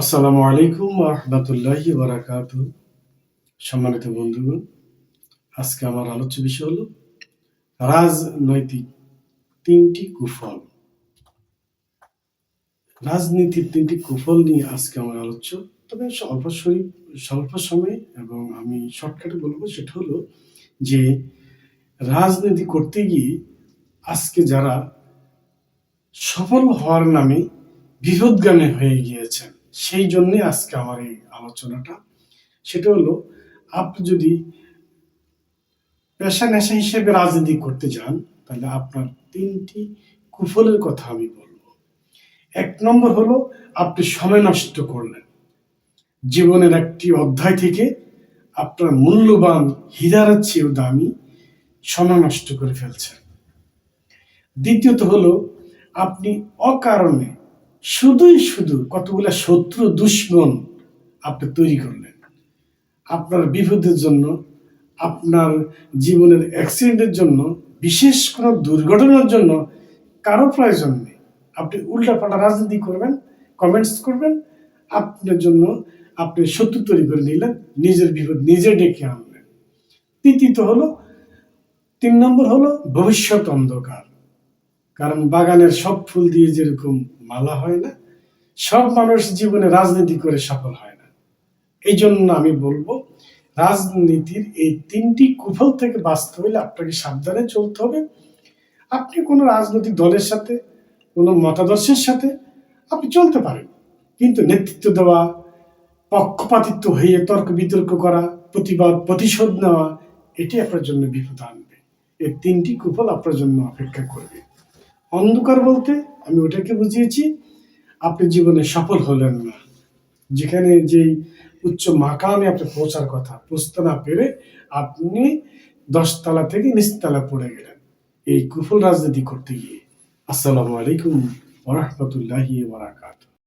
আসসালামু আলাইকুম রহমতুল্লাহি বারাকাত। সম্মানিত বন্ধুগণ, আজকে আমার আলোচ্য বিষয় হলো রাজনৈতিক তিনটি কুফল। রাজনীতির তিনটি কুফল নিয়ে আজকে আমার আলোচ্য, তবে অল্প স্বল্প সময় এবং আমি শর্টকাটে বলব সেটা হলো যে রাজনীতি করতে গিয়ে আজকে যারা সফল হওয়ার নামে বিরোধগামী হয়ে গিয়েছেন সেই জন্যে আজকে আমার এই আলোচনাটা। সেটা হলো, আপনি যদি পেশা নেশা হিসেবে রাজনীতি করতে যান, তাহলে আপনার তিনটি কুফলের কথা আমি বলব। এক নম্বর হলো, আপনি সময় নষ্ট করলেন। জীবনের একটি অধ্যায় থেকে আপনার মূল্যবান হীরার চেয়েও দামি সময় নষ্ট করে ফেলছেন। দ্বিতীয়ত হলো, আপনি অকারণে শুধুই শুধু কতগুলো শত্রু, দুশ্মন আপনি তৈরি করলেন। আপনার বিপদের জন্য, আপনার জীবনের অ্যাক্সিডেন্টের জন্য, বিশেষ কোনো দুর্ঘটনার জন্য কারও প্রয়োজন নেই। আপনি উল্টাপাল্টা রাজনীতি করবেন কমেন্টস করবেন, আপনার জন্য আপনি শত্রু তৈরি করে নিলেন, নিজের বিপদ নিজে ডেকে আনলেন। তৃতীয়ত হলো, তিন নম্বর হলো, ভবিষ্যৎ অন্ধকার। কারণ বাগানের সব ফুল দিয়ে যেরকম মালা হয় না, সব মানুষ জীবনে রাজনীতি করে সফল হয় না। এই জন্য আমি বলব, রাজনীতির এই তিনটি কুফল থেকে বাঁচতে হলে আপনাকে সাবধানে চলতে হবে। আপনি কোনো রাজনৈতিক দলের সাথে, কোনো মতাদর্শের সাথে আপনি চলতে পারেন। কিন্তু নেতৃত্ব দেওয়া, পক্ষপাতিত্ব হয়ে তর্ক বিতর্ক করা, প্রতিবাদ, প্রতিশোধ নেওয়া, এটি আপনার জন্য বিপদ আনবে। এই তিনটি কুফল আপনার জন্য অপেক্ষা করবে। অন্ধকার বলতে আমি ওটাকে বুঝিয়েছি, আপনি জীবনে সফল হলেন না। যেখানে যেই উচ্চ মাকামে আপনি পৌঁছার কথা পৌঁছতে না পেরে আপনি দশতলা থেকে নিচতলা পড়ে গেলেন। এই কুফল রাজনীতি করতে গিয়ে। আসসালামু আলাইকুম ওরহমতুল্লাহি বারাকাতুহ।